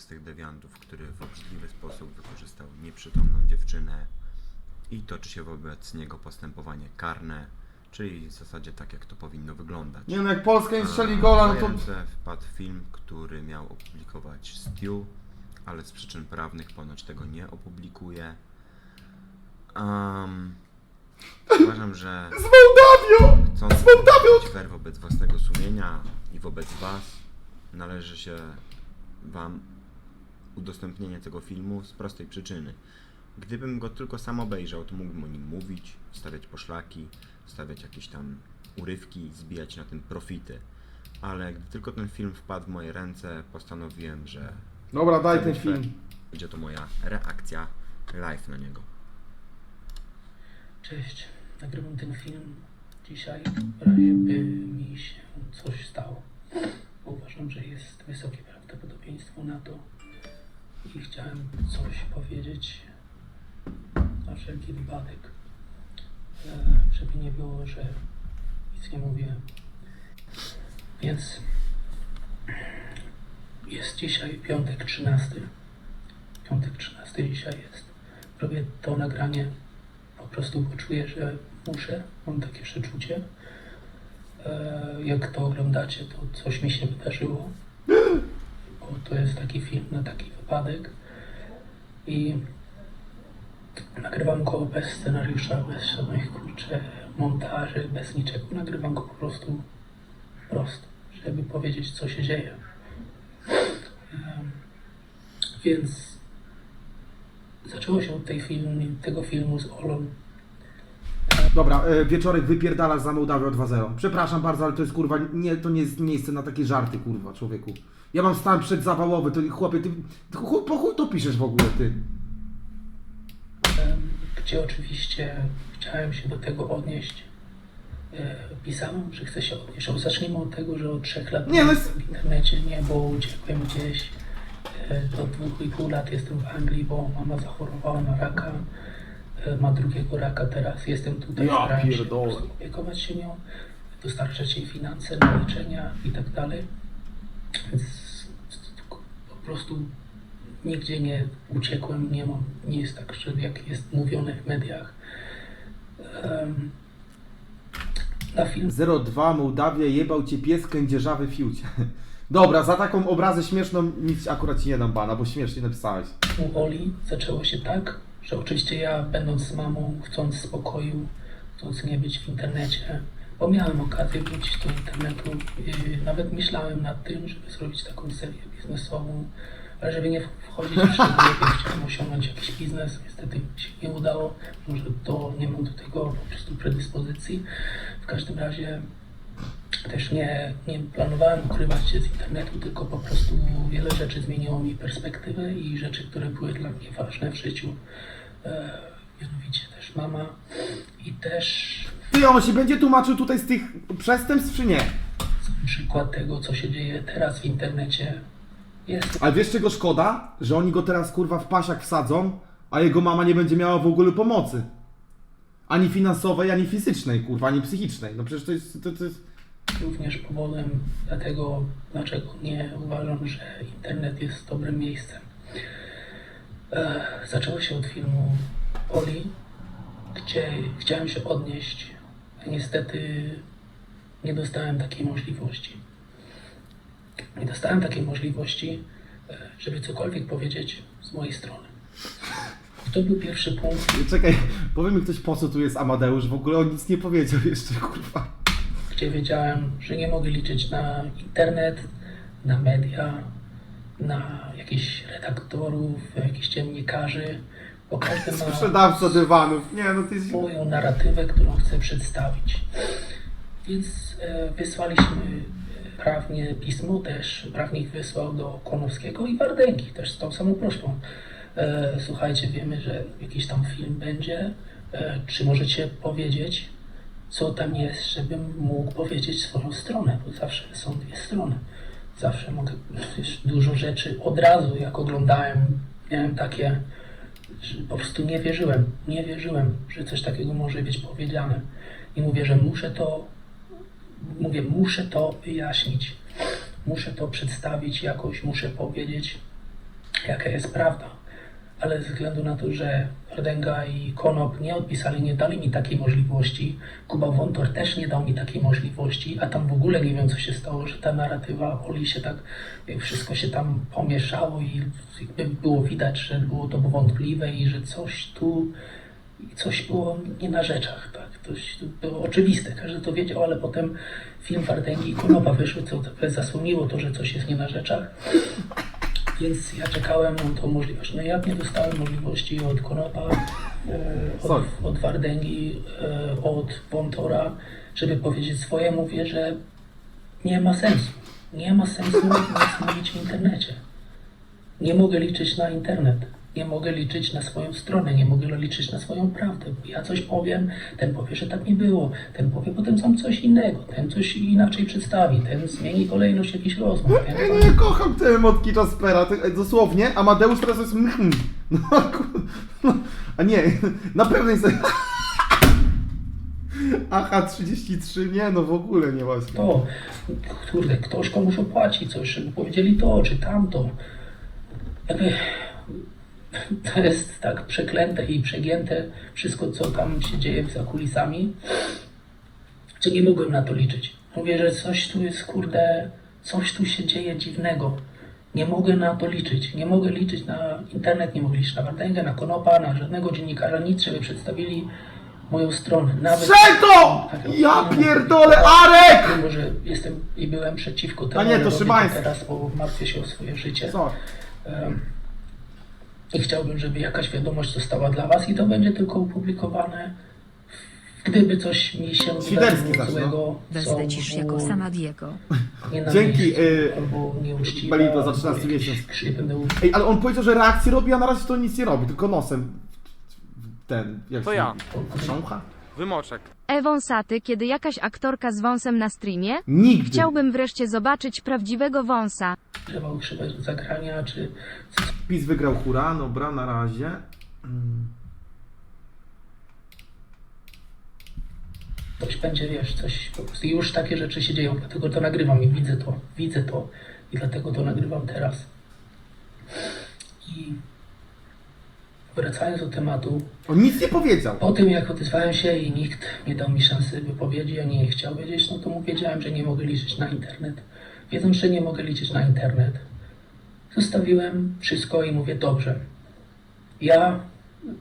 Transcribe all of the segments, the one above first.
z tych dewiantów, który w obrzydliwy sposób wykorzystał nieprzytomną dziewczynę i toczy się wobec niego postępowanie karne, czyli w zasadzie tak, jak to powinno wyglądać. Nie no, jak Polska nie strzeli gola, no to... ręce wpadł film, który miał opublikować Stew, ale z przyczyn prawnych ponoć tego nie opublikuje. Um, uważam, że Z Mołdawią! chcąc Z Mołdawią! fair wobec własnego sumienia i wobec Was, należy się Wam udostępnienie tego filmu z prostej przyczyny. Gdybym go tylko sam obejrzał, to mógłbym o nim mówić, wstawiać poszlaki, wstawiać jakieś tam urywki, zbijać na tym profity. Ale gdy tylko ten film wpadł w moje ręce, postanowiłem, że Dobra, daj ten film. będzie to moja reakcja live na niego. Cześć, nagrywam ten film dzisiaj w razie by mi się coś stało. Uważam, że jest wysokie prawdopodobieństwo na to i chciałem coś powiedzieć na wszelki wypadek, e, żeby nie było, że nic nie mówiłem. Więc jest dzisiaj piątek 13. Piątek 13 dzisiaj jest. Robię to nagranie po prostu bo czuję, że muszę, mam takie przeczucie. E, jak to oglądacie, to coś mi się wydarzyło. To jest taki film na taki wypadek. I nagrywam go bez scenariusza, bez żadnych kurczę montaży, bez niczego. Nagrywam go po prostu prosto, żeby powiedzieć, co się dzieje. Em, Więc zaczęło się od tej film, tego filmu z Olą. Dobra, e, wieczorek wypierdalasz za Mołdawią 2-0. Przepraszam bardzo, ale to jest kurwa, nie, to nie jest miejsce na takie żarty, kurwa, człowieku. Ja mam stan przedzawałowy, to chłopie, ty, po chuj to piszesz w ogóle, ty. gdzie oczywiście chciałem się do tego odnieść. E, Pisałem, że chcę się odnieść. O, Zacznijmy od tego, że od trzech lat Nie, no jestem w internecie, nie, bo uciekłem gdzieś. E, Do dwóch i pół lat jestem w Anglii, bo mama zachorowała na raka. Ma drugiego raka teraz. Jestem tutaj, Ja starałem się po pierdolę. prostu opiekować się nią, dostarczać jej finanse na leczenia i tak dalej. Więc po prostu nigdzie nie uciekłem, nie mam, nie jest tak, że jak jest mówione w mediach. Em, na film 0-2 Mołdawia jebał cię pies kędzierzawy fiucie. Dobra, za taką obrazę śmieszną nic akurat ci nie dam bana, bo śmiesznie napisałeś. u Oli zaczęło się tak, że oczywiście ja będąc z mamą, chcąc spokoju, chcąc nie być w internecie, bo miałem okazję wrócić do internetu, i nawet myślałem nad tym, żeby zrobić taką serię biznesową, ale żeby nie wchodzić w szczegóły, chciałem osiągnąć jakiś biznes, niestety się nie udało, może to nie mam do tego po prostu predyspozycji. W każdym razie też nie, nie planowałem ukrywać się z internetu, tylko po prostu wiele rzeczy zmieniło mi perspektywę i rzeczy, które były dla mnie ważne w życiu. E, mianowicie też mama i też Ty, on się będzie tłumaczył tutaj z tych przestępstw, czy nie? przykład tego, co się dzieje teraz w internecie. Jest Ale wiesz czego szkoda? Że oni go teraz kurwa w pasiak wsadzą, a jego mama nie będzie miała w ogóle pomocy. Ani finansowej, ani fizycznej, kurwa, ani psychicznej. No przecież to jest, to, to jest... również powodem dlatego, dlaczego nie uważam, że internet jest dobrym miejscem. E, zaczęło się od filmu Oli, gdzie chciałem się odnieść, a niestety nie dostałem takiej możliwości. Nie dostałem takiej możliwości, e, żeby cokolwiek powiedzieć z mojej strony. To był pierwszy punkt, Czekaj, powie mi ktoś po co tu jest Amadeusz, w ogóle on nic nie powiedział jeszcze, kurwa. Gdzie wiedziałem, że nie mogę liczyć na internet, na media, na jakichś redaktorów, jakichś dziennikarzy, bo każdy ma Sprzedawca dywanów. Nie, no ty jest... swoją narratywę, którą chce przedstawić. Więc e, wysłaliśmy e, prawnie pismo też, prawnik wysłał do Konowskiego i Wardęgi też z tą samą prośbą. E, słuchajcie, wiemy, że jakiś tam film będzie, e, czy możecie powiedzieć, co tam jest, żebym mógł powiedzieć swoją stronę, bo zawsze są dwie strony. Zawsze mogę, wiesz, dużo rzeczy od razu, jak oglądałem, miałem takie, że po prostu nie wierzyłem, nie wierzyłem, że coś takiego może być powiedziane. I mówię, że muszę to, mówię, muszę to wyjaśnić, muszę to przedstawić jakoś, muszę powiedzieć, jaka jest prawda. Ale ze względu na to, że Rdenga i Konop nie odpisali, nie dali mi takiej możliwości, Kuba Wątor też nie dał mi takiej możliwości, a tam w ogóle nie wiem, co się stało, że ta narratywa Oli się tak, wszystko się tam pomieszało i jakby było widać, że było to wątpliwe i że coś tu, coś było nie na rzeczach, tak, tu było oczywiste, każdy to wiedział, ale potem film Wardęgi i Konopa wyszły, co zasłoniło to, że coś jest nie na rzeczach. Więc ja czekałem na tą możliwość. No ja nie dostałem możliwości od Konopa, e, od, od Wardęgi, e, od Wątora, żeby powiedzieć swoje. Mówię, że nie ma sensu. Nie ma sensu nic mówić w internecie. Nie mogę liczyć na internet. Nie mogę liczyć na swoją stronę, nie mogę liczyć na swoją prawdę. Bo ja coś powiem, ten powie, że tak nie było, ten powie potem sam coś innego, ten coś inaczej przedstawi, ten zmieni kolejność jakichś rozmów. Ten ja kocham te emotki Jaspera, ej, dosłownie, Amadeusz teraz jest. No, ku- no, a nie, na pewno jest... Aha, 33, nie no w ogóle nie właśnie. to, kurde, ktoś komuś opłaci coś, żeby powiedzieli to czy tamto. Jakby to jest tak przeklęte i przegięte wszystko, co tam się dzieje za kulisami, że nie mogłem na to liczyć. Mówię, że coś tu jest, kurde, coś tu się dzieje dziwnego. Nie mogę na to liczyć. Nie mogę liczyć na internet, nie mogę liczyć na Wardęgę, na Konopa, na żadnego dziennikarza, nic, żeby przedstawili moją stronę. Nawet to! Ja pierdolę, Arek! Mimo, że jestem i byłem przeciwko temu, A nie, to robię Szymański. teraz, bo martwię się o swoje życie. Co? Em, I chciałbym, żeby jakaś wiadomość została dla Was i to będzie tylko opublikowane. Gdyby coś mi się Świderski no. złego, co Wezlecisz jako nie na Dzięki, y, albo nieuczciwe, Balito za albo 13 jakieś miesiąc. krzywdy. Ej, ale on powiedział, że reakcję robi, a na razie to nic nie robi, tylko nosem. Ten, jak To się ja. mówi? Wymoczek. Ewąsaty, kiedy jakaś aktorka z wąsem na streamie? Nigdy. Chciałbym wreszcie zobaczyć prawdziwego wąsa. Trzeba ukrzywać do zagrania, czy PiS wygrał hura, dobra, na razie. Mm. coś będzie, wiesz, coś po prostu już takie rzeczy się dzieją, dlatego to nagrywam i widzę to, widzę to i dlatego to nagrywam teraz. I wracając do tematu, On nic nie powiedział. po tym jak odezwałem się i nikt nie dał mi szansy wypowiedzi, a nie chciał wiedzieć, no to mu wiedziałem, że nie mogę liczyć na internet. Wiedząc, że nie mogę liczyć na internet, zostawiłem wszystko i mówię, dobrze, ja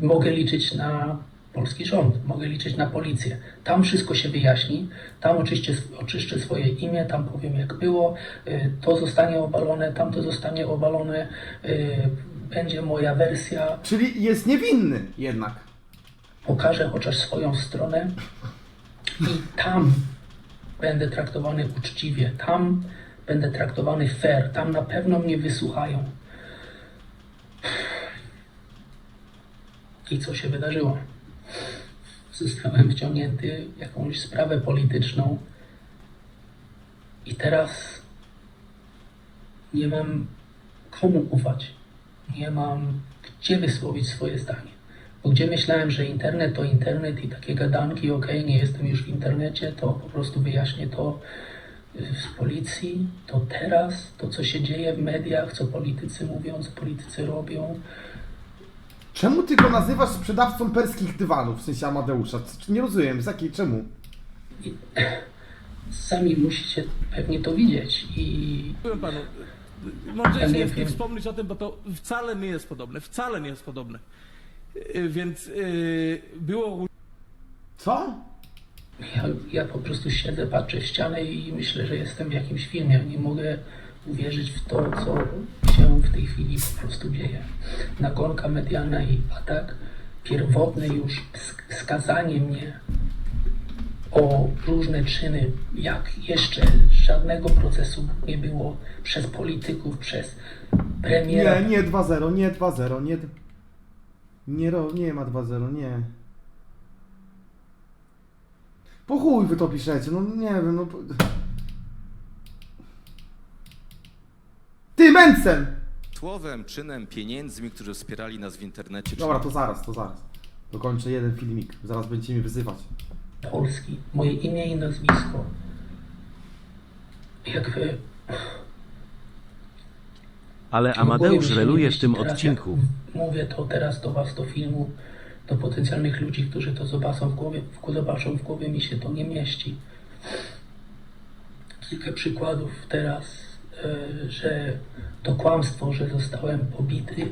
mogę liczyć na polski rząd, mogę liczyć na policję. Tam wszystko się wyjaśni, tam oczywiście oczyszczę swoje imię, tam powiem jak było, y, to zostanie obalone, tam to zostanie obalone, y, będzie moja wersja, Czyli jest niewinny jednak. pokażę chociaż swoją stronę i tam będę traktowany uczciwie, tam będę traktowany fair, tam na pewno mnie wysłuchają. I co się wydarzyło? Zostałem wciągnięty w jakąś sprawę polityczną i teraz nie mam komu ufać. Nie mam gdzie wysłowić swoje zdanie. Bo gdzie myślałem, że internet to internet i takie gadanki, okej, nie jestem już w internecie, to po prostu wyjaśnię to y, z policji, to teraz, to co się dzieje w mediach, co politycy mówią, co politycy robią, Czemu ty go nazywasz sprzedawcą perskich dywanów, w sensie Amadeusza? Nie rozumiem, z jakiej, czemu? sami musicie pewnie to widzieć i Powiem panu, może nie wspomnieć o tym, bo to wcale nie jest podobne, wcale nie jest podobne. Y, Więc y, było Co? Ja, ja po prostu siedzę, patrzę w ścianę i myślę, że jestem w jakimś filmie. Nie mogę uwierzyć w to, co się w tej chwili po prostu dzieje. Nagonka medialna i atak, pierwotne już sk- skazanie mnie o różne czyny, jak jeszcze żadnego procesu nie było przez polityków, przez premiera. Nie, nie 2-0, nie 2-0, nie... Nie, ro, nie ma 2-0, nie. Po chuj wy to piszecie, no nie wiem, no... po- Ty, Mencen! Słowem, czynem, pieniędzmi, którzy wspierali nas w internecie. czy Dobra, to zaraz, to zaraz. Dokończę jeden filmik, zaraz będziecie mnie wyzywać. Polski, moje imię i nazwisko. Jakby Ale Bo boję Amadeusz się, reluje w tym teraz odcinku. Jak mówię to teraz do was, do filmu, do potencjalnych ludzi, którzy to zobaczą w głowie, w, zobaczą w głowie mi się to nie mieści. Kilka przykładów teraz, e, że to kłamstwo, że zostałem pobity.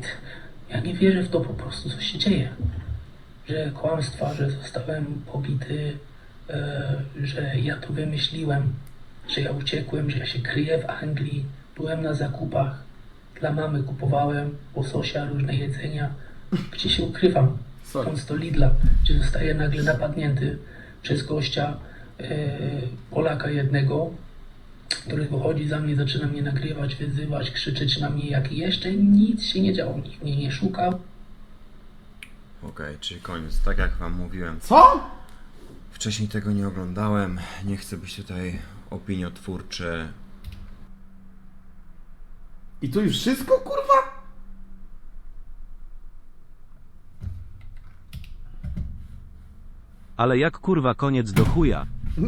Ja nie wierzę w to po prostu, co się dzieje. Że kłamstwa, że zostałem pobity, e, że ja to wymyśliłem, że ja uciekłem, że ja się kryję w Anglii, byłem na zakupach, dla mamy kupowałem łososia, różne jedzenia. Gdzie się ukrywam? Idąc do Lidla, gdzie zostaje nagle napadnięty przez gościa e, Polaka jednego, który wychodzi za mnie, zaczyna mnie nagrywać, wyzywać, krzyczeć na mnie, jak jeszcze nic się nie działo. Nikt mnie nie szukał. Okej, czyli koniec. Tak jak wam mówiłem, Co? wcześniej tego nie oglądałem. Nie chcę być tutaj opiniotwórczy. I to już wszystko, kurwa? Ale jak kurwa koniec do chuja,